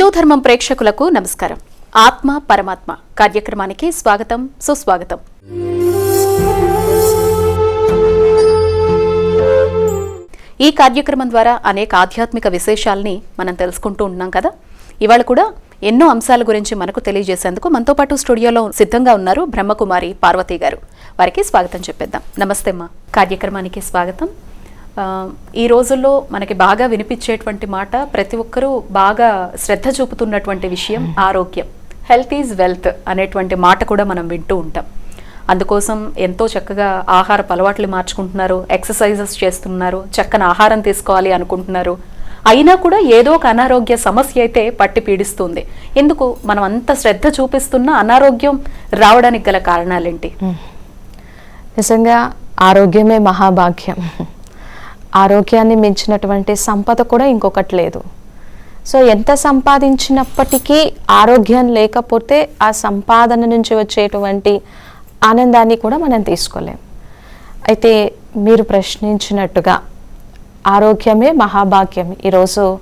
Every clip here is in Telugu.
హిందూ ధర్మం ప్రేక్షకులకు నమస్కారం. ఆత్మ పరమాత్మ కార్యక్రమానికి స్వాగతం సుస్వాగతం. ఈ కార్యక్రమం ద్వారా అనేక ఆధ్యాత్మిక విశేషాల్ని మనం తెలుసుకుంటూ ఉన్నాం కదా. ఇవాళ కూడా ఎన్నో అంశాల గురించి మనకు తెలియజేసేందుకు మనతో పాటు స్టూడియోలో సిద్ధంగా ఉన్నారు బ్రహ్మకుమారి పార్వతి గారు. వారికి స్వాగతం చెప్పేద్దాం. నమస్తే అమ్మా. కార్యక్రమానికి స్వాగతం. ఈ రోజుల్లో మనకి బాగా వినిపించేటువంటి మాట ప్రతి ఒక్కరూ బాగా శ్రద్ధ చూపుతున్నటువంటి విషయం ఆరోగ్యం. హెల్త్ ఈజ్ వెల్త్ అనేటువంటి మాట కూడా మనం వింటూ ఉంటాం. అందుకోసం ఎంతో చక్కగా ఆహారపు అలవాట్లు మార్చుకుంటున్నారు ఎక్సర్సైజెస్ చేస్తున్నారు చక్కని ఆహారం తీసుకోవాలి అనుకుంటున్నారు. అయినా కూడా ఏదో ఒక అనారోగ్య సమస్య అయితే పట్టి పీడిస్తుంది. ఎందుకు? మనం అంత శ్రద్ధ చూపిస్తున్నా అనారోగ్యం రావడానికి గల కారణాలేంటి? నిజంగా ఆరోగ్యమే మహాభాగ్యం. ఆరోగ్యాన్ని మించినటువంటి సంపద కూడా ఇంకొకటి లేదు. సో ఎంత సంపాదించినప్పటికీ ఆరోగ్యం లేకపోతే ఆ సంపాదన నుంచి వచ్చేటువంటి ఆనందాన్ని కూడా మనం తీసుకోలేం. అయితే మీరు ప్రశ్నించినట్టుగా ఆరోగ్యమే మహాభాగ్యం. ఈరోజు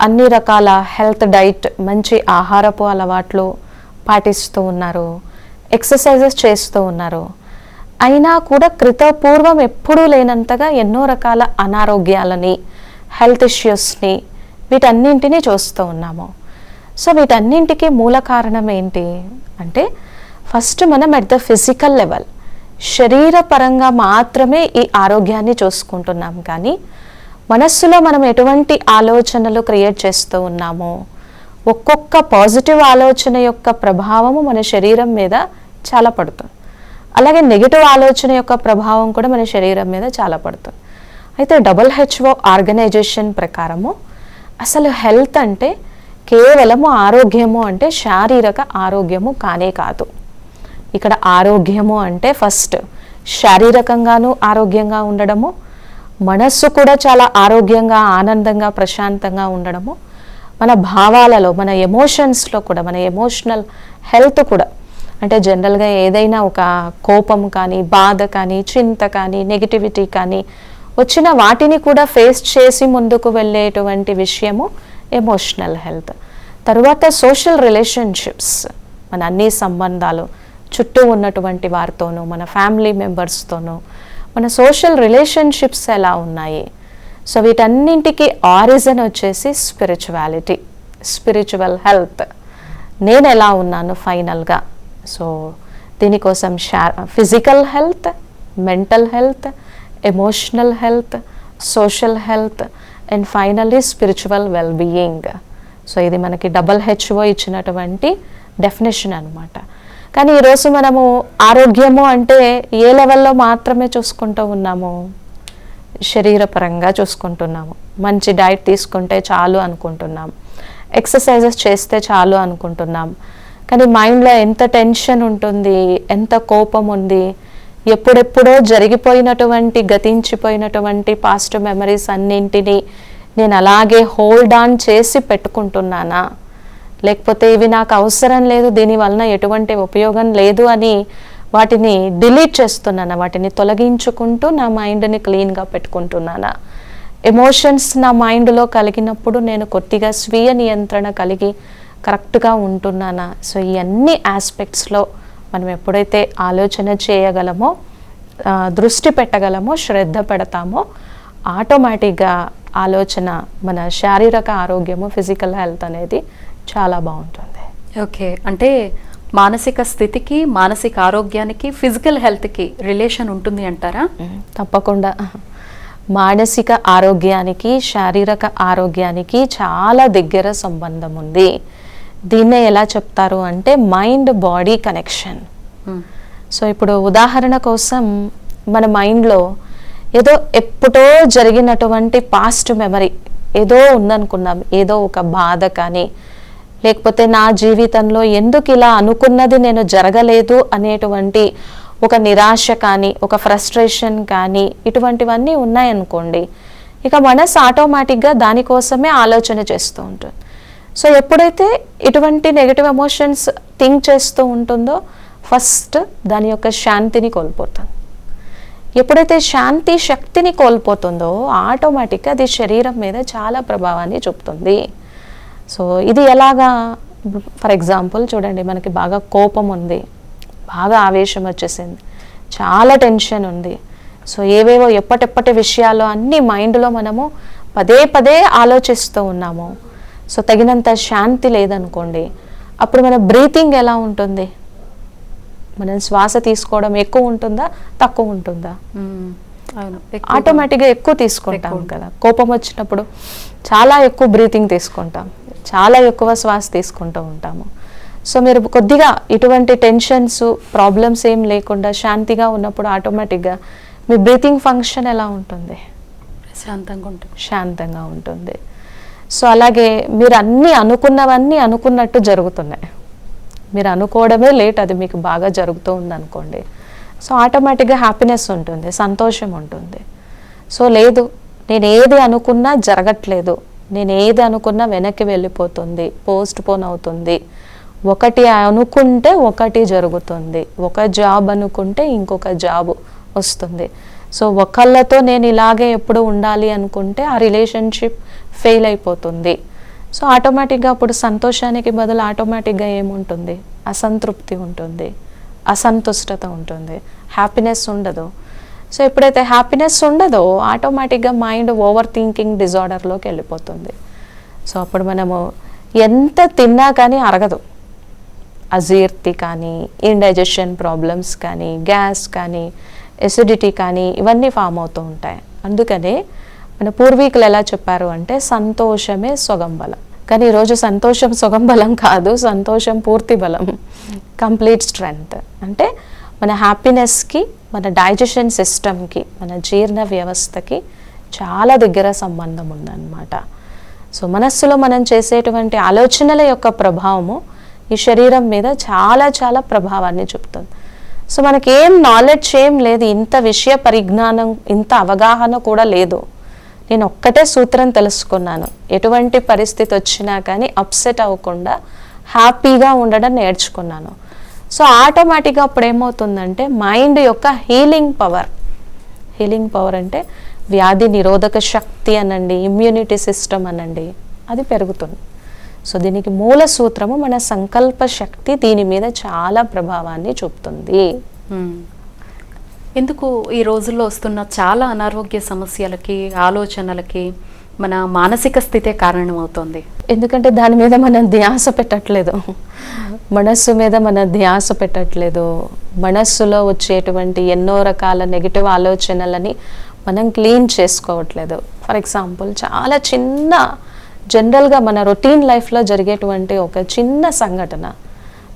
అన్ని రకాల హెల్త్ డైట్ మంచి ఆహారపు అలవాట్లు పాటిస్తూ ఉన్నారు. ఎక్సర్సైజెస్ చేస్తూ ఉన్నారు. అయినా కూడా కృతపూర్వం ఎప్పుడూ లేనంతగా ఎన్నో రకాల అనారోగ్యాలని హెల్త్ ఇష్యూస్ని వీటన్నింటినీ చూస్తూ ఉన్నాము. సో వీటన్నింటికి మూల కారణం ఏంటి అంటే ఫస్ట్ మనం అట్ ద ఫిజికల్ లెవెల్ శరీరపరంగా మాత్రమే ఈ ఆరోగ్యాన్ని చూసుకుంటున్నాం. కానీ మనస్సులో మనం ఎటువంటి ఆలోచనలు క్రియేట్ చేస్తూ ఉన్నామో? ఒక్కొక్క పాజిటివ్ ఆలోచన యొక్క ప్రభావము మన శరీరం మీద చాలా పడుతుంది. అలాగే నెగిటివ్ ఆలోచన యొక్క ప్రభావం కూడా మన శరీరం మీద చాలా పడుతుంది. అయితే డబల్ హెచ్ఓ ఆర్గనైజేషన్ ప్రకారము అసలు హెల్త్ అంటే కేవలము ఆరోగ్యము అంటే శారీరక ఆరోగ్యము కానే కాదు. ఇక్కడ ఆరోగ్యము అంటే ఫస్ట్ శారీరకంగాను ఆరోగ్యంగా ఉండడము మనస్సు కూడా చాలా ఆరోగ్యంగా ఆనందంగా ప్రశాంతంగా ఉండడము మన భావాలలో మన ఎమోషన్స్లో కూడా మన ఎమోషనల్ హెల్త్ కూడా అంటే జనరల్గా ఏదైనా ఒక కోపం కానీ బాధ కానీ చింత కానీ నెగిటివిటీ కానీ వచ్చిన వాటిని కూడా ఫేస్ చేసి ముందుకు వెళ్ళేటువంటి విషయము ఎమోషనల్ హెల్త్ తరువాత సోషల్ రిలేషన్షిప్స్ మన అన్ని సంబంధాలు చుట్టూ ఉన్నటువంటి వారితోనూ మన ఫ్యామిలీ మెంబర్స్తోనూ మన సోషల్ రిలేషన్షిప్స్ ఎలా ఉన్నాయి? సో వీటన్నింటికి ఆరిజన్ వచ్చేసి స్పిరిచువాలిటీ స్పిరిచువల్ హెల్త్ నేను ఎలా ఉన్నాను ఫైనల్గా సో దీనికోసం Shah physical health mental health emotional health social health and finally spiritual well being so ఇది మనకి డబల్ హెచ్ఓ ఇచ్చినటువంటి డెఫినేషన్ అనమాట కానీ ఈరోజు మనము ఆరోగ్యము అంటే ఏ లెవెల్లో మాత్రమే చూసుకుంటూ ఉన్నాము? శరీరపరంగా చూసుకుంటున్నాము. మంచి డైట్ తీసుకుంటే చాలు అనుకుంటున్నాం. ఎక్సర్సైజెస్ చేస్తే చాలు అనుకుంటున్నాం. కానీ మైండ్లో ఎంత టెన్షన్ ఉంటుంది ఎంత కోపం ఉంది ఎప్పుడెప్పుడో జరిగిపోయినటువంటి గతించిపోయినటువంటి పాస్ట్ మెమరీస్ అన్నింటినీ నేను అలాగే హోల్డ్ ఆన్ చేసి పెట్టుకుంటున్నానా? లేకపోతే ఇవి నాకు అవసరం లేదు దీనివలన ఎటువంటి ఉపయోగం లేదు అని వాటిని డిలీట్ చేస్తున్నానా? వాటిని తొలగించుకుంటూ నా మైండ్ని క్లీన్గా పెట్టుకుంటున్నానా? ఎమోషన్స్ నా మైండ్లో కలిగినప్పుడు నేను కొద్దిగా స్వీయ నియంత్రణ కలిగి కరెక్ట్గా ఉంటున్నానా? సో ఈ అన్ని ఆస్పెక్ట్స్లో మనం ఎప్పుడైతే ఆలోచన చేయగలమో దృష్టి పెట్టగలమో శ్రద్ధ పెడతామో ఆటోమేటిక్గా ఆలోచన మన శారీరక ఆరోగ్యము ఫిజికల్ హెల్త్ అనేది చాలా బాగుంటుంది. ఓకే. అంటే మానసిక స్థితికి మానసిక ఆరోగ్యానికి ఫిజికల్ హెల్త్కి రిలేషన్ ఉంటుంది అంటారా? తప్పకుండా. మానసిక ఆరోగ్యానికి శారీరక ఆరోగ్యానికి చాలా దగ్గర సంబంధం ఉంది. దీన్నే ఎలా చెప్తారు అంటే mind body connection hmm. So ఇప్పుడు ఉదాహరణ కోసం మన మైండ్లో ఏదో ఎప్పుడో జరిగినటువంటి పాస్ట్ మెమరీ ఏదో ఉందనుకున్నాం ఏదో ఒక బాధ కానీ లేకపోతే నా జీవితంలో ఎందుకు ఇలా అనుకున్నది నేను జరగలేదు అనేటువంటి ఒక నిరాశ కానీ ఒక ఫ్రస్ట్రేషన్ కానీ ఇటువంటివన్నీ ఉన్నాయనుకోండి ఇక మనసు ఆటోమేటిక్గా దానికోసమే ఆలోచన చేస్తూ ఉంటుంది సో ఎప్పుడైతే ఇటువంటి నెగటివ్ ఎమోషన్స్ థింక్ చేస్తూ ఉంటుందో ఫస్ట్ దాని యొక్క శాంతిని కోల్పోతుంది ఎప్పుడైతే శాంతి శక్తిని కోల్పోతుందో ఆటోమేటిక్గా అది శరీరం మీద చాలా ప్రభావాన్ని చూపుతుంది. సో ఇది ఎలాగా? ఫర్ ఎగ్జాంపుల్ చూడండి మనకి బాగా కోపం ఉంది బాగా ఆవేశం వచ్చేసింది చాలా టెన్షన్ ఉంది. సో ఏవేవో ఎప్పటెప్పటి విషయాలు అన్ని మైండ్లో మనము పదే పదే ఆలోచిస్తూ ఉన్నాము. సో తగినంత శాంతి లేదనుకోండి అప్పుడు మన బ్రీతింగ్ ఎలా ఉంటుంది? మనం శ్వాస తీసుకోవడం ఎక్కువ ఉంటుందా తక్కువ ఉంటుందా? ఆటోమేటిక్గా ఎక్కువ తీసుకుంటాం. కదా. కోపం వచ్చినప్పుడు చాలా ఎక్కువ బ్రీతింగ్ తీసుకుంటాం చాలా ఎక్కువ శ్వాస తీసుకుంటూ ఉంటాము. సో మీరు కొద్దిగా ఇటువంటి టెన్షన్స్ ప్రాబ్లమ్స్ ఏం లేకుండా శాంతిగా ఉన్నప్పుడు ఆటోమేటిక్గా మీ బ్రీతింగ్ ఫంక్షన్ ఎలా ఉంటుంది? శాంతంగా ఉంటుంది. శాంతంగా ఉంటుంది. సో అలాగే మీరు అన్నీ అనుకున్నవన్నీ అనుకున్నట్టు జరుగుతున్నాయి. మీరు అనుకోవడమే లేట్ అది మీకు బాగా జరుగుతూ ఉందనుకోండి. సో ఆటోమేటిక్గా హ్యాపీనెస్ ఉంటుంది సంతోషం ఉంటుంది. సో లేదు నేను ఏది అనుకున్నా జరగట్లేదు. నేను ఏది అనుకున్నా వెనక్కి వెళ్ళిపోతుంది పోస్ట్ పోన్ అవుతుంది. ఒకటి అనుకుంటే ఒకటి జరుగుతుంది. ఒక జాబ్ అనుకుంటే ఇంకొక జాబ్ వస్తుంది. సో ఒకళ్ళతో నేను ఇలాగే ఎప్పుడు ఉండాలి అనుకుంటే ఆ రిలేషన్షిప్ ఫెయిల్ అయిపోతుంది. సో ఆటోమేటిక్గా అప్పుడు సంతోషానికి బదులు ఆటోమేటిక్గా ఏముంటుంది? అసంతృప్తి ఉంటుంది. అసంతుష్టత ఉంటుంది. హ్యాపీనెస్ ఉండదు. సో ఎప్పుడైతే హ్యాపీనెస్ ఉండదో ఆటోమేటిక్గా మైండ్ ఓవర్ థింకింగ్ డిజార్డర్లోకి వెళ్ళిపోతుంది. సో అప్పుడు మనము ఎంత తిన్నా కానీ అరగదు. అజీర్తి కానీ ఇండైజెషన్ ప్రాబ్లమ్స్ కానీ గ్యాస్ కానీ ఎసిడిటీ కానీ ఇవన్నీ ఫామ్ అవుతూ ఉంటాయి. అందుకనే మన పూర్వీకులు ఎలా చెప్పారు అంటే సంతోషమే సొగం బలం కానీ ఈరోజు సంతోషం సొగం బలం కాదు సంతోషం పూర్తి బలం. Complete strength. అంటే మన హ్యాపీనెస్కి మన డైజెషన్ సిస్టమ్కి మన జీర్ణ వ్యవస్థకి చాలా దగ్గర సంబంధం ఉందన్నమాట. సో మనస్సులో మనం చేసేటువంటి ఆలోచనల యొక్క ప్రభావము ఈ శరీరం మీద చాలా చాలా ప్రభావాన్ని చూపుతుంది. సో మనకి ఏం నాలెడ్జ్ ఏం లేదు ఇంత విషయ పరిజ్ఞానం ఇంత అవగాహన కూడా లేదు. నేను ఒక్కటే సూత్రం తెలుసుకున్నాను. ఎటువంటి పరిస్థితి వచ్చినా కానీ అప్సెట్ అవ్వకుండా హ్యాపీగా ఉండడం నేర్చుకున్నాను. సో ఆటోమేటిక్గా అప్పుడు ఏమవుతుందంటే మైండ్ యొక్క హీలింగ్ పవర్. హీలింగ్ పవర్ అంటే వ్యాధి నిరోధక శక్తి అనండి ఇమ్యూనిటీ సిస్టమ్ అనండి అది పెరుగుతుంది. సో దీనికి మూల సూత్రము మన సంకల్ప శక్తి దీని మీద చాలా ప్రభావాన్ని చూపుతుంది. ఎందుకు ఈ రోజుల్లో వస్తున్న చాలా అనారోగ్య సమస్యలకి ఆలోచనలకి మన మానసిక స్థితే అవుతుంది ఎందుకంటే దాని మీద మనం ధ్యాస పెట్టట్లేదు. మనస్సు మీద మన ధ్యాస పెట్టట్లేదు. మనస్సులో వచ్చేటువంటి ఎన్నో రకాల నెగిటివ్ ఆలోచనలని మనం క్లీన్ చేసుకోవట్లేదు. ఫర్ ఎగ్జాంపుల్ చాలా చిన్న జనరల్గా మన రొటీన్ లైఫ్లో జరిగేటువంటి ఒక చిన్న సంఘటన.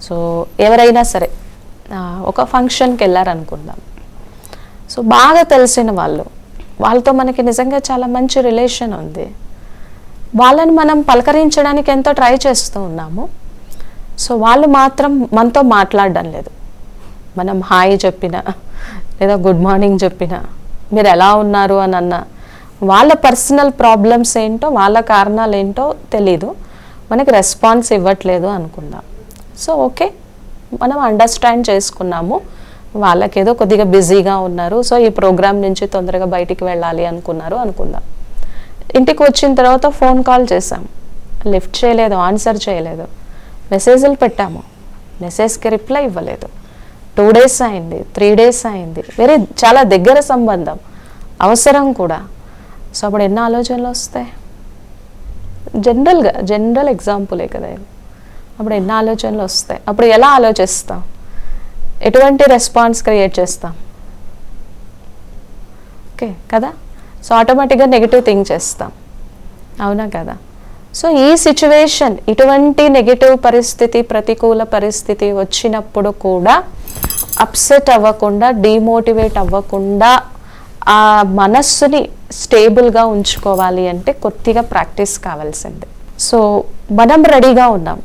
సో ఎవరైనా సరే ఒక ఫంక్షన్కి వెళ్ళారనుకుందాం. సో బాగా తెలిసిన వాళ్ళు వాళ్ళతో మనకి నిజంగా చాలా మంచి రిలేషన్ ఉంది. వాళ్ళని మనం పలకరించడానికి ఎంతో ట్రై చేస్తూ ఉన్నాము. సో వాళ్ళు మాత్రం మనతో మాట్లాడడం లేదు. మనం హాయ్ చెప్పినా లేదా గుడ్ మార్నింగ్ చెప్పినా మీరు ఎలా ఉన్నారు అని అన్న వాళ్ళ పర్సనల్ ప్రాబ్లమ్స్ ఏంటో వాళ్ళ కారణాలు ఏంటో తెలీదు. మనకి రెస్పాన్స్ ఇవ్వట్లేదు అనుకుందాం. సో ఓకే మనం అండర్స్టాండ్ చేసుకున్నాము. వాళ్ళకేదో కొద్దిగా బిజీగా ఉన్నారు. సో ఈ ప్రోగ్రామ్ నుంచి తొందరగా బయటికి వెళ్ళాలి అనుకున్నారు అనుకుందాం. ఇంటికి వచ్చిన తర్వాత ఫోన్ కాల్ చేసాం లిఫ్ట్ చేయలేదు ఆన్సర్ చేయలేదు. మెసేజ్లు పెట్టాము. మెసేజ్కి రిప్లై ఇవ్వలేదు. టూ డేస్ అయింది త్రీ డేస్ అయింది. వేరే చాలా దగ్గర సంబంధం. అవసరం కూడా. సో అప్పుడు ఎన్ని ఆలోచనలు వస్తాయి? జనరల్గా జనరల్ ఎగ్జాంపులే కదా అప్పుడు ఎన్ని ఆలోచనలు వస్తాయి? అప్పుడు ఎలా ఆలోచిస్తాం? ఎటువంటి రెస్పాన్స్ క్రియేట్ చేస్తాం? ఓకే కదా? సో ఆటోమేటిక్గా నెగిటివ్ థింక్ చేస్తాం. అవునా కదా? సో ఈ సిచ్యువేషన్ ఇటువంటి నెగిటివ్ పరిస్థితి ప్రతికూల పరిస్థితి వచ్చినప్పుడు కూడా అప్సెట్ అవ్వకుండా డిమోటివేట్ అవ్వకుండా ఆ మనస్సుని స్టేబుల్గా ఉంచుకోవాలి అంటే కొద్దిగా ప్రాక్టీస్ కావాల్సిందే. సో మనం రెడీగా ఉన్నాం.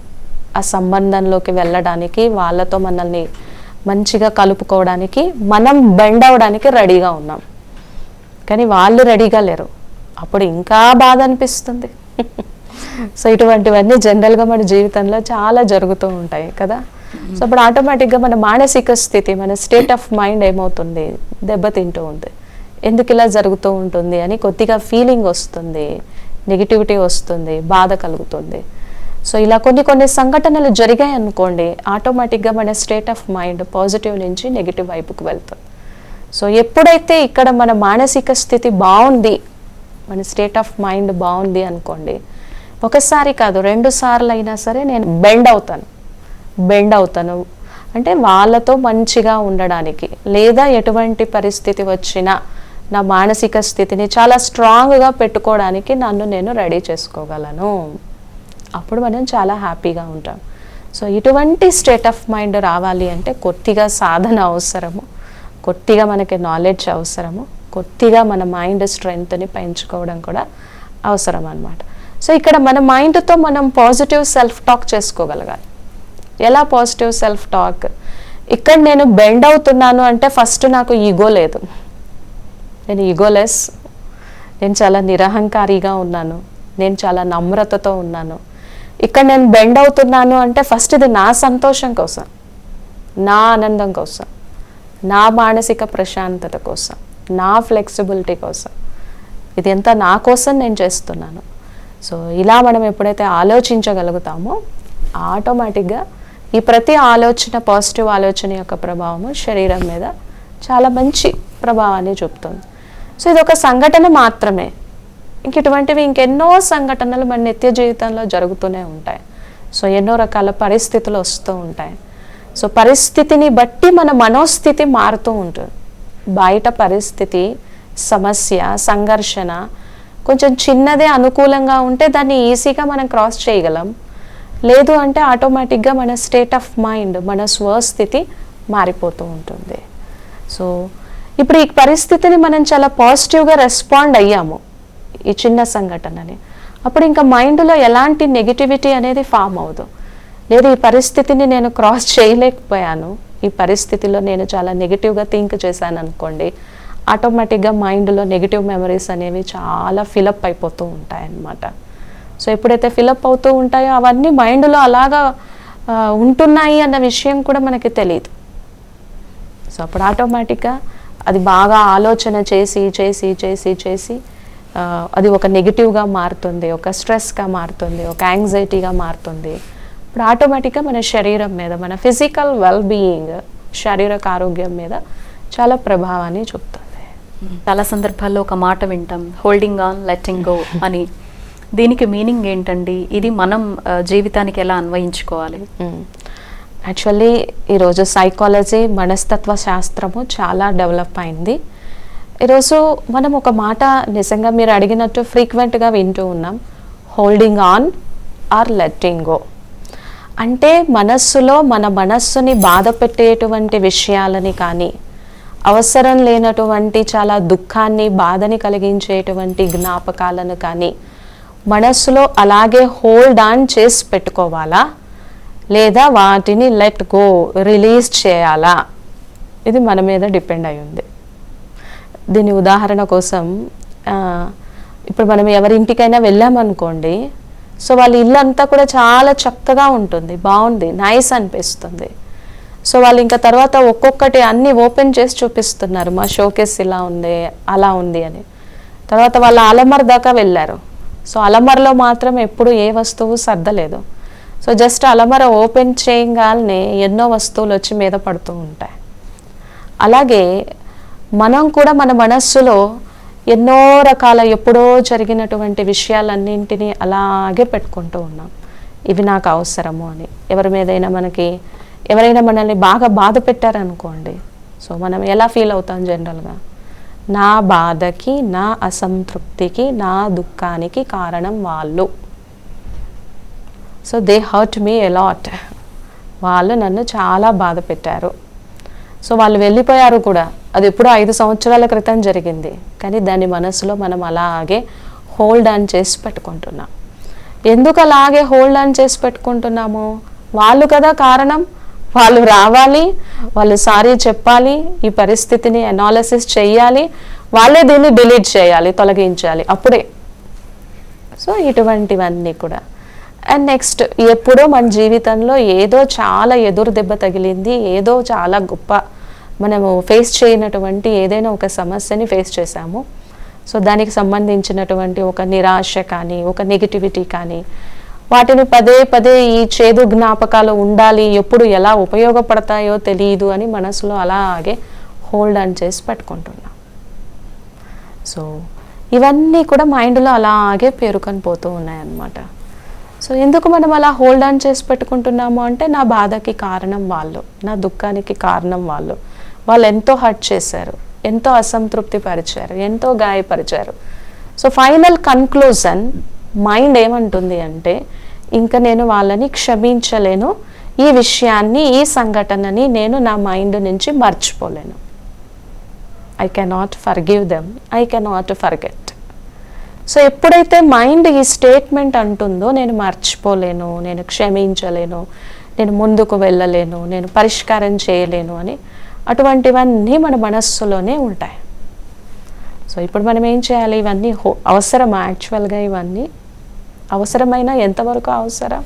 ఆ సంబంధంలోకి వెళ్ళడానికి వాళ్ళతో మనల్ని మంచిగా కలుపుకోవడానికి మనం బెండ్ అవ్వడానికి రెడీగా ఉన్నాం. కానీ వాళ్ళు రెడీగా లేరు. అప్పుడు ఇంకా బాధ అనిపిస్తుంది. సో ఇటువంటివన్నీ జనరల్గా మన జీవితంలో చాలా జరుగుతూ ఉంటాయి కదా. సో అప్పుడు ఆటోమేటిక్గా మన మానసిక స్థితి మన స్టేట్ ఆఫ్ మైండ్ ఏమవుతుంది? దెబ్బతింటూ ఉంది. ఎందుకు ఇలా జరుగుతూ ఉంటుంది అని కొద్దిగా ఫీలింగ్ వస్తుంది. నెగిటివిటీ వస్తుంది. బాధ కలుగుతుంది. సో ఇలా కొన్ని కొన్ని సంఘటనలు జరిగాయి అనుకోండి ఆటోమేటిక్గా మన స్టేట్ ఆఫ్ మైండ్ పాజిటివ్ నుంచి నెగిటివ్ వైపుకు వెళ్తుంది. సో ఎప్పుడైతే ఇక్కడ మన మానసిక స్థితి బాగుంది మన స్టేట్ ఆఫ్ మైండ్ బాగుంది అనుకోండి ఒకసారి కాదు రెండు సార్లు అయినా సరే నేను బెండ్ అవుతాను. బెండ్ అవుతాను. అంటే వాళ్ళతో మంచిగా ఉండడానికి లేదా ఎటువంటి పరిస్థితి వచ్చినా నా మానసిక స్థితిని చాలా స్ట్రాంగ్గా పెట్టుకోవడానికి నన్ను నేను రెడీ చేసుకోగలను. అప్పుడు మనం చాలా హ్యాపీగా ఉంటాం. సో ఇటువంటి స్టేట్ ఆఫ్ మైండ్ రావాలి అంటే కొద్దిగా సాధన అవసరము కొద్దిగా మనకి నాలెడ్జ్ అవసరము కొద్దిగా మన మైండ్ స్ట్రెంగ్త్ని పెంచుకోవడం కూడా అవసరం అన్నమాట. సో ఇక్కడ మన మైండ్తో మనం పాజిటివ్ సెల్ఫ్ టాక్ చేసుకోగలగాలి. ఎలా పాజిటివ్ సెల్ఫ్ టాక్ ఇక్కడ నేను బెండ్ అవుతున్నాను అంటే ఫస్ట్ నాకు ఈగో లేదు. నేను ఈగోలెస్ నేను చాలా నిరహంకారిగా ఉన్నాను. నేను చాలా నమ్రతతో ఉన్నాను. ఇక్కడ నేను బెండ్ అవుతున్నాను అంటే ఫస్ట్ ఇది నా సంతోషం కోసం నా ఆనందం కోసం నా మానసిక ప్రశాంతత కోసం నా ఫ్లెక్సిబిలిటీ కోసం. ఇది ఎంత నా కోసం నేను చేస్తున్నాను. సో ఇలా మనం ఎప్పుడైతే ఆలోచించగలుగుతామో ఆటోమేటిక్గా ఈ ప్రతి ఆలోచన పాజిటివ్ ఆలోచన యొక్క ప్రభావము శరీరం మీద చాలా మంచి ప్రభావాన్ని చూపుతుంది. సో ఇది ఒక సంఘటన మాత్రమే. ఇంక ఇటువంటివి ఇంకెన్నో సంఘటనలు మన నిత్య జీవితంలో జరుగుతూనే ఉంటాయి. సో ఎన్నో రకాల పరిస్థితులు వస్తూ ఉంటాయి. సో పరిస్థితిని బట్టి మన మనోస్థితి మారుతూ ఉంటుంది. బయట పరిస్థితి సమస్య సంఘర్షణ కొంచెం చిన్నదే అనుకూలంగా ఉంటే దాన్ని ఈజీగా మనం క్రాస్ చేయగలం. లేదు అంటే ఆటోమేటిక్గా మన స్టేట్ ఆఫ్ మైండ్ మన స్వస్థితి మారిపోతూ ఉంటుంది. సో ఇప్పుడు ఈ పరిస్థితిని మనం చాలా పాజిటివ్గా రెస్పాండ్ అయ్యాము. ఈ చిన్న సంఘటనని. అప్పుడు ఇంకా మైండ్లో ఎలాంటి నెగిటివిటీ అనేది ఫామ్ అవ్వదు. లేదు ఈ పరిస్థితిని నేను క్రాస్ చేయలేకపోయాను. ఈ పరిస్థితిలో నేను చాలా నెగిటివ్గా థింక్ చేశాను అనుకోండి ఆటోమేటిక్గా మైండ్లో నెగిటివ్ మెమరీస్ అనేవి చాలా ఫిలప్ అయిపోతూ ఉంటాయన్నమాట. సో ఎప్పుడైతే ఫిలప్ అవుతూ ఉంటాయో అవన్నీ మైండ్లో అలాగా ఉంటున్నాయి అన్న విషయం కూడా మనకి తెలియదు సో అప్పుడు ఆటోమేటిక్గా అది బాగా ఆలోచన చేసి చేసి చేసి చేసి అది ఒక నెగిటివ్గా మారుతుంది ఒక స్ట్రెస్గా మారుతుంది ఒక యాంగ్జైటీగా మారుతుంది. ఇప్పుడు ఆటోమేటిక్గా మన శరీరం మీద మన ఫిజికల్ వెల్ బీయింగ్ శారీరక ఆరోగ్యం మీద చాలా ప్రభావాన్ని చూపుతుంది. చాలా సందర్భాల్లో ఒక మాట వింటాం హోల్డింగ్ ఆన్ లెట్టింగ్ గో అని. దీనికి మీనింగ్ ఏంటండి? ఇది మనం జీవితానికి ఎలా అన్వయించుకోవాలి? యాక్చువల్లీ ఈరోజు సైకాలజీ మనస్తత్వ శాస్త్రము చాలా డెవలప్ అయింది. ఈరోజు మనం ఒక మాట నిజంగా మీరు అడిగినట్టు ఫ్రీక్వెంట్గా వింటూ ఉన్నాం. Holding on or letting go అంటే మనస్సులో మన మనస్సుని బాధ పెట్టేటువంటి విషయాలని కానీ అవసరం లేనటువంటి చాలా దుఃఖాన్ని బాధని కలిగించేటువంటి జ్ఞాపకాలను కానీ మనస్సులో అలాగే హోల్డ్ ఆన్ చేసి పెట్టుకోవాలా? లేదా వాటిని లెట్ గో రిలీజ్ చేయాలా? ఇది మన మీద డిపెండ్ అయి ఉంది. దీని ఉదాహరణ కోసం ఇప్పుడు మనం ఎవరింటికైనా వెళ్ళామనుకోండి సో వాళ్ళ ఇల్లు అంతా కూడా చాలా చక్కగా ఉంటుంది బాగుంది నైస్ అనిపిస్తుంది. సో వాళ్ళు ఇంకా తర్వాత ఒక్కొక్కటి అన్ని ఓపెన్ చేసి చూపిస్తున్నారు మా షోకేస్ ఇలా ఉంది అలా ఉంది అని. తర్వాత వాళ్ళు అలమర్ దాకా వెళ్ళారు. సో అలమర్లో మాత్రం ఎప్పుడు ఏ వస్తువు సర్దలేదు. సో జస్ట్ అలమర ఓపెన్ చేయగానే ఎన్నో వస్తువులు వచ్చి మీద పడుతూ ఉంటాయి. అలాగే మనం కూడా మన మనస్సులో ఎన్నో రకాల ఎప్పుడో జరిగినటువంటి విషయాలన్నింటినీ అలాగే పెట్టుకుంటూ ఉన్నాం. ఇవి నాకు అవసరము అని. ఎవరి మీదైనా మనకి ఎవరైనా మనల్ని బాగా బాధ పెట్టారనుకోండి సో మనం ఎలా ఫీల్ అవుతాం జనరల్గా? నా బాధకి నా అసంతృప్తికి నా దుఃఖానికి కారణం వాళ్ళు. So they hurt me a lot వాళ్ళు నన్ను చాలా బాధ పెట్టారు. సో వాళ్ళు వెళ్ళిపోయారు కూడా. అది ఎప్పుడో ఐదు సంవత్సరాల క్రితం జరిగింది. కానీ దాని మనసులో మనం అలాగే హోల్డ్ ఆన్ చేసి పెట్టుకుంటున్నాం. ఎందుకు అలాగే హోల్డ్ ఆన్ చేసి పెట్టుకుంటున్నాము? వాళ్ళు కదా కారణం. వాళ్ళు రావాలి. వాళ్ళు సారీ చెప్పాలి. ఈ పరిస్థితిని అనాలసిస్ చేయాలి. వాళ్ళే దీన్ని డిలీట్ చేయాలి తొలగించాలి. అప్పుడే. సో ఇటువంటివన్నీ కూడా. అండ్ నెక్స్ట్ ఎప్పుడో మన జీవితంలో ఏదో చాలా ఎదురు దెబ్బ తగిలింది ఏదో చాలా గొప్ప మనము ఫేస్ చేయనటువంటి ఏదైనా ఒక సమస్యని ఫేస్ చేశాము. సో దానికి సంబంధించినటువంటి ఒక నిరాశ కానీ ఒక నెగిటివిటీ కానీ వాటిని పదే పదే ఈ చేదు జ్ఞాపకాలు ఉండాలి ఎప్పుడు ఎలా ఉపయోగపడతాయో తెలియదు అని మనసులో అలాగే హోల్డ్ ఆన్ చేసి పెట్టుకుంటున్నాం. సో ఇవన్నీ కూడా మైండ్లో అలాగే పేరుకొని పోతూ ఉన్నాయన్నమాట. సో ఎందుకు మనం అలా హోల్డ్ ఆన్ చేసి పెట్టుకుంటున్నాము అంటే నా బాధకి కారణం వాళ్ళు నా దుఃఖానికి కారణం వాళ్ళు. వాళ్ళు ఎంతో హర్ట్ చేశారు ఎంతో అసంతృప్తి పరిచారు ఎంతో గాయపరిచారు. సో ఫైనల్ కన్క్లూజన్ మైండ్ ఏమంటుంది అంటే ఇంకా నేను వాళ్ళని క్షమించలేను. ఈ విషయాన్ని ఈ సంఘటనని నేను నా మైండ్ నుంచి మర్చిపోలేను. I cannot forgive them I cannot forget so ఎప్పుడైతే మైండ్ ఈ స్టేట్మెంట్ అంటుందో నేను మర్చిపోలేను నేను క్షమించలేను నేను ముందుకు వెళ్ళలేను నేను పరిష్కారం చేయలేను అని అటువంటివన్నీ మన మనస్సులోనే ఉంటాయి. సో ఇప్పుడు మనం ఏం చేయాలి? ఇవన్నీ హో- అవసరమా యాక్చువల్గా ఇవన్నీ? అవసరమైన ఎంతవరకు అవసరం?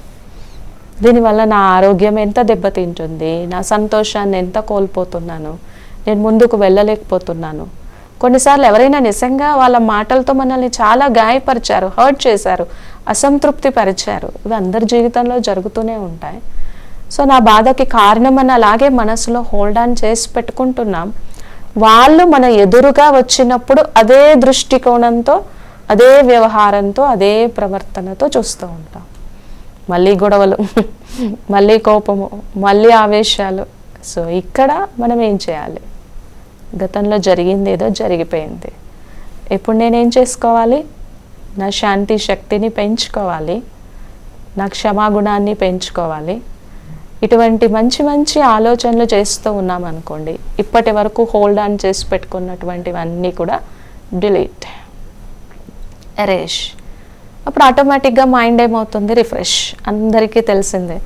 దీనివల్ల నా ఆరోగ్యం ఎంత దెబ్బతింటుంది? నా సంతోషాన్ని ఎంత కోల్పోతున్నాను? నేను ముందుకు వెళ్ళలేకపోతున్నాను? కొన్నిసార్లు ఎవరైనా నిజంగా వాళ్ళ మాటలతో మనల్ని చాలా గాయపరిచారు హర్ట్ చేశారు అసంతృప్తి పరిచారు. ఇవి అందరి జీవితంలో జరుగుతూనే ఉంటాయి. సో నా బాధకి కారణం అని అలాగే మనసులో హోల్డ్ ఆన్ చేసి పెట్టుకుంటున్నాం. వాళ్ళు మన ఎదురుగా వచ్చినప్పుడు అదే దృష్టికోణంతో అదే వ్యవహారంతో అదే ప్రవర్తనతో చూస్తూ ఉంటాం. మళ్ళీ గొడవలు మళ్ళీ కోపము మళ్ళీ ఆవేశాలు. సో ఇక్కడ మనం ఏం చేయాలి? గతంలో జరిగింది ఏదో జరిగిపోయింది. ఇప్పుడు నేనేం చేసుకోవాలి? నా శాంతి శక్తిని పెంచుకోవాలి. నా క్షమాగుణాన్ని పెంచుకోవాలి. ఇటువంటి మంచి మంచి ఆలోచనలు చేస్తూ ఉన్నాం అనుకోండి ఇప్పటి వరకు హోల్డ్ ఆన్ చేసి పెట్టుకున్నటువంటివన్నీ కూడా డిలీట్. ఎరేష్. అప్పుడు ఆటోమేటిక్గా మైండ్ ఏమవుతుంది? రిఫ్రెష్. అందరికీ తెలిసిందే.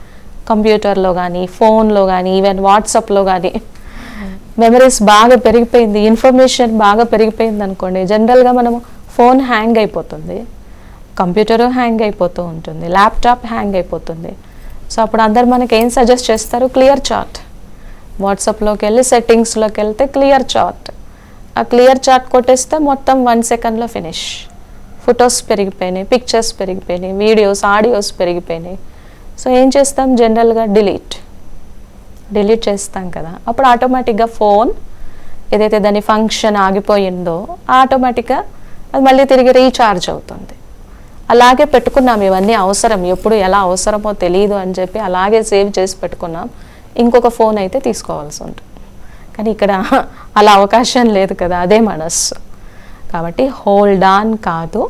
కంప్యూటర్లో కానీ ఫోన్లో కానీ ఈవెన్ వాట్సాప్లో కానీ మెమరీస్ బాగా పెరిగిపోయింది ఇన్ఫర్మేషన్ బాగా పెరిగిపోయింది అనుకోండి జనరల్గా మనము ఫోన్ హ్యాంగ్ అయిపోతుంది కంప్యూటరు హ్యాంగ్ అయిపోతూ ఉంటుంది ల్యాప్టాప్ హ్యాంగ్ అయిపోతుంది. సో అప్పుడు అందరు మనకి ఏం సజెస్ట్ చేస్తారు? క్లియర్ చాట్ వాట్సాప్లోకి వెళ్ళి సెట్టింగ్స్లోకి వెళ్తే క్లియర్ చాట్ ఆ క్లియర్ చాట్ కొట్టేస్తే మొత్తం వన్ సెకండ్లో ఫినిష్ ఫొటోస్ పెరిగిపోయినాయి పిక్చర్స్ పెరిగిపోయినాయి వీడియోస్ ఆడియోస్ పెరిగిపోయినాయి. సో ఏం చేస్తాం? జనరల్గా డిలీట్ డిలీట్ చేస్తాం కదా. అప్పుడు ఆటోమేటిక్గా ఫోన్ ఏదైతే దాని ఫంక్షన్ ఆగిపోయిందో ఆటోమేటిక్గా అది మళ్ళీ తిరిగి రీఛార్జ్ అవుతుంది. అలాగే పెట్టుకున్నాం ఇవన్నీ అవసరం ఎప్పుడు ఎలా అవసరమో తెలియదు అని చెప్పి అలాగే సేవ్ చేసి పెట్టుకున్నాం. ఇంకొక ఫోన్ అయితే తీసుకోవాల్సి ఉంటుంది. కానీ ఇక్కడ అలా అవకాశం లేదు కదా అదే మనస్సు. కాబట్టి హోల్డ్ ఆన్ కాదు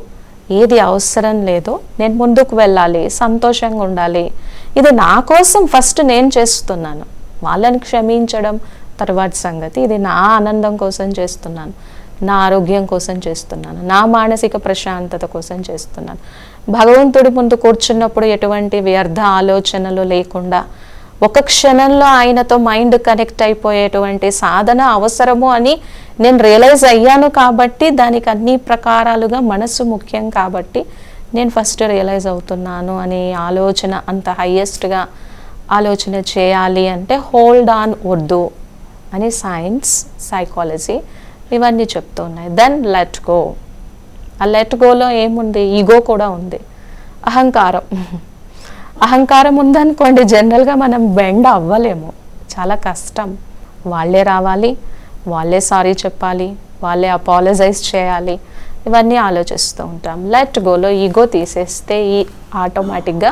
ఏది అవసరం లేదో నేను ముందుకు వెళ్ళాలి సంతోషంగా ఉండాలి. ఇది నా కోసం ఫస్ట్ నేను చేస్తున్నాను. వాళ్ళని క్షమించడం తర్వాత సంగతి. ఇది నా ఆనందం కోసం చేస్తున్నాను. నా ఆరోగ్యం కోసం చేస్తున్నాను. నా మానసిక ప్రశాంతత కోసం చేస్తున్నాను. భగవంతుడి ముందు కూర్చున్నప్పుడు ఎటువంటి వ్యర్థ ఆలోచనలు లేకుండా ఒక క్షణంలో ఆయనతో మైండ్ కనెక్ట్ అయిపోయేటువంటి సాధన అవసరము అని నేను రియలైజ్ అయ్యాను కాబట్టి దానికి అన్ని ప్రకారాలుగా మనసు ముఖ్యం కాబట్టి నేను ఫస్ట్ రియలైజ్ అవుతున్నాను అనే ఆలోచన అంత హయ్యెస్ట్గా ఆలోచన చేయాలి అంటే హోల్డ్ ఆన్ వద్దు అని సైన్స్ సైకాలజీ ఇవన్నీ చెప్తూ ఉన్నాయి దెన్ లెట్ గో ఆ లెట్ గోలో ఏముంది? ఈగో కూడా ఉంది. అహంకారం. అహంకారం ఉందనుకోండి జనరల్గా మనం బెండ్ అవ్వలేము. చాలా కష్టం. వాళ్ళే రావాలి వాళ్ళే సారీ చెప్పాలి వాళ్ళే అపాలజైజ్ చేయాలి. ఇవన్నీ ఆలోచిస్తూ ఉంటాం. లెట్ గోలో ఈగో తీసేస్తే ఈ ఆటోమేటిక్గా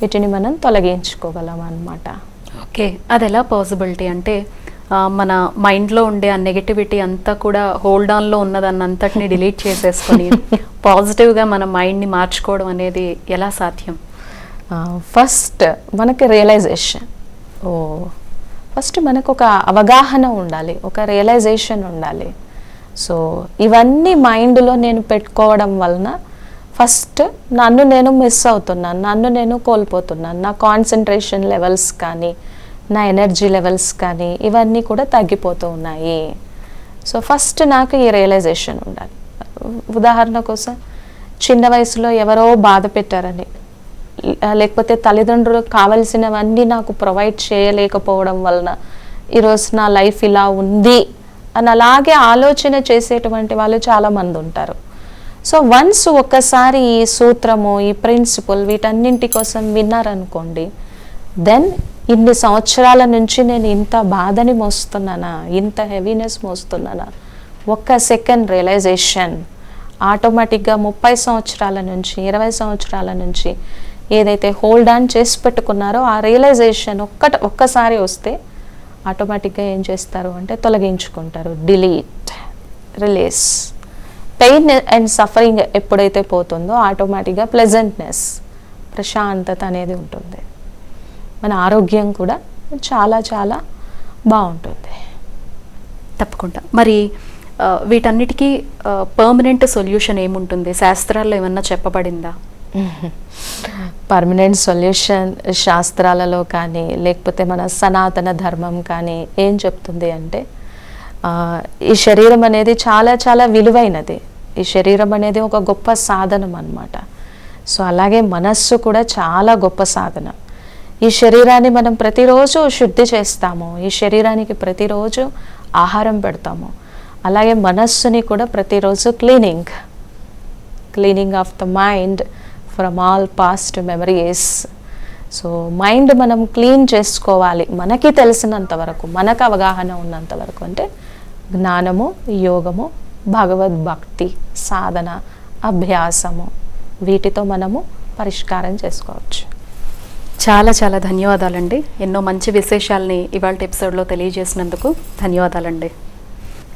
వీటిని మనం తొలగించుకోగలం అన్నమాట. ఓకే అది ఎలా పాసిబిలిటీ అంటే మన మైండ్లో ఉండే ఆ నెగటివిటీ అంతా కూడా హోల్డ్ ఆన్లో ఉన్నదాన్ని అంతటిని డిలీట్ చేసేసుకొని పాజిటివ్గా మన మైండ్ని మార్చుకోవడం అనేది ఎలా సాధ్యం? ఫస్ట్ మనకి రియలైజేషన్ ఓ ఫస్ట్ మనకు ఒక అవగాహన ఉండాలి ఒక రియలైజేషన్ ఉండాలి. సో ఇవన్నీ మైండ్లో నేను పెట్టుకోవడం వలన ఫస్ట్ నన్ను నేను మిస్ అవుతున్నాను నన్ను నేను కోల్పోతున్నాను. నా కాన్సన్ట్రేషన్ లెవెల్స్ కానీ నా ఎనర్జీ లెవెల్స్ కానీ ఇవన్నీ కూడా తగ్గిపోతూ ఉన్నాయి. సో ఫస్ట్ నాకు ఈ రియలైజేషన్ ఉండాలి. ఉదాహరణ కోసం చిన్న వయసులో ఎవరో బాధ పెట్టారని లేకపోతే తల్లిదండ్రులకు కావలసినవన్నీ నాకు ప్రొవైడ్ చేయలేకపోవడం వలన ఈరోజు నా లైఫ్ ఇలా ఉంది అని అలాగే ఆలోచన చేసేటువంటి వాళ్ళు చాలామంది ఉంటారు. సో వన్స్ ఒక్కసారి ఈ సూత్రము ఈ ప్రిన్సిపల్ వీటన్నింటి కోసం విన్నారనుకోండి దెన్ ఇన్ని సంవత్సరాల నుంచి నేను ఇంత బాధని మోస్తున్నానా? ఇంత హెవీనెస్ మోస్తున్నానా? ఒక్క సెకండ్ రియలైజేషన్ ఆటోమేటిక్గా ముప్పై సంవత్సరాల నుంచి ఇరవై సంవత్సరాల నుంచి ఏదైతే హోల్డ్ ఆన్ చేసి పెట్టుకున్నారో ఆ రియలైజేషన్ ఒక్కట ఒక్కసారి వస్తే ఆటోమేటిక్గా ఏం చేస్తారు అంటే తొలగించుకుంటారు. Delete release pain and suffering ఎప్పుడైతే పోతుందో ఆటోమేటిక్గా ప్లెజెంట్నెస్ ప్రశాంతత అనేది ఉంటుంది. మన ఆరోగ్యం కూడా చాలా చాలా బాగుంటుంది. తప్పకుండా. మరి వీటన్నిటికీ పర్మనెంట్ సొల్యూషన్ ఏముంటుంది? శాస్త్రాల్లో ఏమన్నా చెప్పబడిందా? పర్మనెంట్ సొల్యూషన్ శాస్త్రాలలో కానీ లేకపోతే మన సనాతన ధర్మం కానీ ఏం చెప్తుంది అంటే ఈ శరీరం అనేది చాలా చాలా విలువైనది. ఈ శరీరం అనేది ఒక గొప్ప సాధనం అన్నమాట. సో అలాగే మనస్సు కూడా చాలా గొప్ప సాధనం. ఈ శరీరాన్ని మనం ప్రతిరోజు శుద్ధి చేస్తాము. ఈ శరీరానికి ప్రతిరోజు ఆహారం పెడతాము. అలాగే మనస్సుని కూడా ప్రతిరోజు cleaning cleaning of the mind from all past memories. So mind మనం క్లీన్ చేసుకోవాలి. మనకి తెలిసినంత వరకు మనకు అవగాహన ఉన్నంత వరకు. అంటే జ్ఞానము యోగము భగవద్భక్తి సాధన అభ్యాసము. వీటితో మనము పరిష్కారం చేసుకోవచ్చు. చాలా చాలా ధన్యవాదాలండి. ఎన్నో మంచి విశేషాలని ఇవాళ ఎపిసోడ్లో తెలియజేసినందుకు ధన్యవాదాలండి.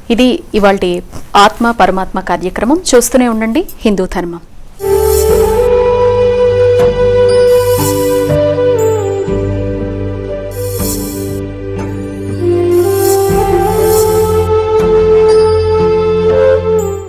ఇది ఇవాళ ఆత్మ పరమాత్మ కార్యక్రమం. చూస్తూనే ఉండండి. హిందూ ధర్మం.